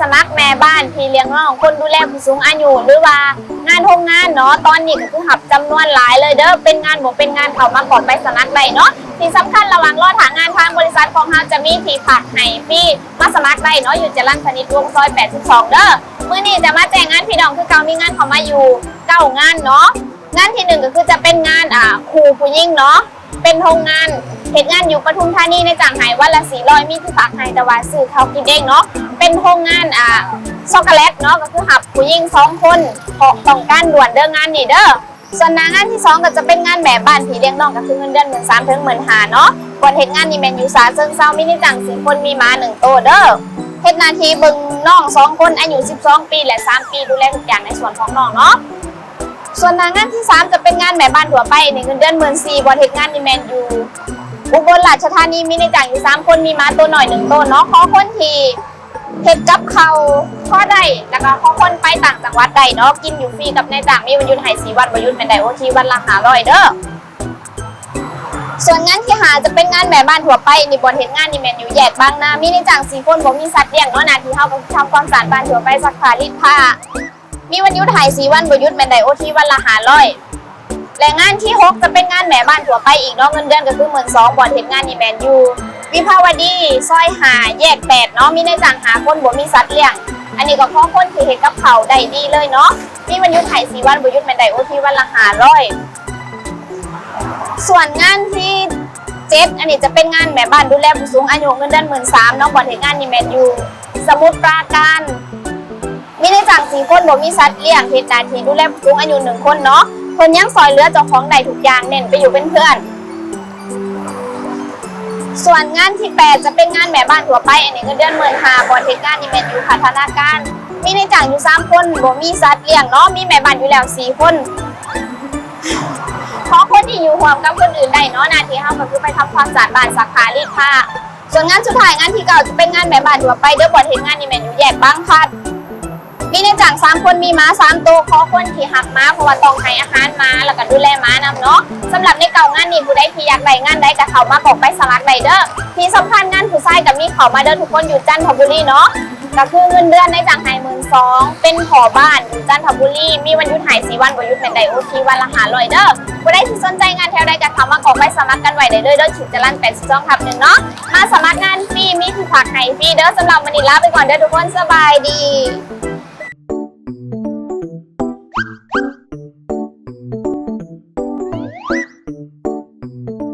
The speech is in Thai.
สมัครแม่บ้านพี่เลี้ยงน้องคนดูแลผู้สูงอายุหรือว่างานโรงงานเนาะตอนนี้ก็คือหับจำนวนหลายเลยเด้อเป็นงานบ่เป็นงานเขามาก่อนไปสมัครได้เนาะที่สำคัญระหว่างรอถางานทางบริษัทของเราจะมีที่พักให้ฟรีมาสมัครได้เนาะอยู่จรัญพนิชวงซอย 82 เด้อมื้อนี้จะมาแจ้งงานพี่น้องคือเก่ามีงานเขามาอยู่เก้างานเนาะงานที่หนึ่งก็คือจะเป็นงานอ่าครูผู้ยิ่งเนาะ เป็นโรงงานเหตุงานอยู่ปทุมธานีในจ่างไห้วันละสี่ร้อยมีที่พักให้แต่ว่าซื้อเขากินเองเนาะเป็นโรงงานอ่าช็อกโกแลตเนาะก็คือหับผู้หญิงสองคนขอต้องการด่วนเด้องานนี่เด้อส่วนงานที่สองก็จะเป็นงานแบบบ้านผีเลี้ยงน้องก็คือเงินเดือนหมื่นสามถึงหมื่นหาเนาะก่อนเหตุงานนี่แมนยูสาเซิงเซามินิจังสี่คนมีม้าหนึ่งโตวเด้อเฮ็ดนาทีบึงน้องสองคนอายุ 12 ปีและ 3 ปีดูแลทุกอย่างในส่วนของน้องเนาะ ส่วนหน้างานที่ 3 จะเป็นงานแม่บ้านทั่วไปในเงินเดือนหมื่นสี่บอเทคงานในแมนยูอุบลราชธานีมีในจ่างอยู่สามคนมีม้าตัวหน่อยหนึ่งตัวเนาะขอคนทีเฮ็ดกับเขาข้อได้แล้วก็ข้อคนไปต่างจังหวัดได้เนาะกินอยู่ฟรีกับในจ่างมีวันยุดไหสีวันวันยุดเป็นไดโอทีวันละหาร้อยเด้อส่วนงานที่หาจะเป็นงานแม่บ้านทั่วไปนี่บอเฮ็ดงานนี่แมนอยู่แยกบางนามีในจ่างสี่คนบ่มีสัตว์เลี้ยงเนาะหนาที่เฮาก็ทำความสะอาดบ้านทั่วไปซักผ้ารีดผ้า มีวันยุดหายสีวันบยุดแมนไดโอที่วันละหาร้อยและงานที่ 6 จะเป็นงานแหม่บ้านทั่วไปอีกเนาะเงินเดือนก็คือหมื่นสองบอดเห็นงานนี่แมนยูวิภาวดีซอยหาแยกแปดเนาะมีในจ่างหาคนบ่มีสัตว์เลี้ยง อันนี้ก็ข้อคนที่เห็นกับเขาได้ดีเลยเนาะมีวันยุดหายสีวันบยุดแมนไดโอที่วันละหาร้อยส่วนงานที่เจ็ดอันนี้จะเป็นงานแหม่บ้านดูแลผู้สูงอายุเงินเดือนหมื่นสามเนาะบอดเห็นงานนี่แมนยูสมุทรปราการ มีในจังสี่คนบ่มีสัตว์เลี้ยงเฮ็ดหน้าที่ดูแลผู้สูงอายุหนึ่งคนเนาะเพิ่นยังซอยเหลือเจ้าของได้ทุกอย่างเน้นไปอยู่เป็นเพื่อน ส่วนงานที่ 8 จะเป็นงานแม่บ้านทั่วไปอันนี้เงินเดือนหมื่นหาบอเทคงานนี่แม่นอยู่พัฒนาการ มีในจังอยู่ 3 คนบ่มีสัตว์เลี้ยงเนาะมีแม่บ้านอยู่แล้ว 4 คนขอคนที่อยู่ร่วมกับคนอื่นได้เนาะนาทีเฮาก็คือไปทำความสะอาดบ้านซักผ้ารีดผ้าส่วนงานสุดท้ายงานที่เก่าจะเป็นงานแม่บ้านทั่วไปเด้อบอเทคงานนี่แม่นอยู่แยกบางพลัดางสามคนมีม้าสามตัวขอคนที่หักม้าเพราะว่าต้องให้อาหารม้าแล้วก็ดูแลม้านำเนาะสำหรับในเก่างานนี้ผู้ใดที่อยากได้งานใดกับเขามาบอกไปสลักไดเดอร์ที่สำคัญงานผู้ชายกับมีเขามาเดินทุกคนอยู่จันทบุรีเนาะก็คือเงินเดือนในจ่างไฮหมื่นสองเป็นผอบ้านอยู่จันทบุรีมีวันหยุดหายสีวันวันหยุดเป็นไดโอทีวันละหาลอยเด้อผู้ใดที่สนใจงานแถวใดกับเขามาบอกไปสมัครกันไว้ได้เลยเด้อฉิดจะลั่นเป็นสิบสองทับหนึ่งเนาะมาสมัครงานฟรีมีที่พักให้ฟรีเด้อสำหรับวันนี้ลาไปก่อนเด้อทุกคนสบายดี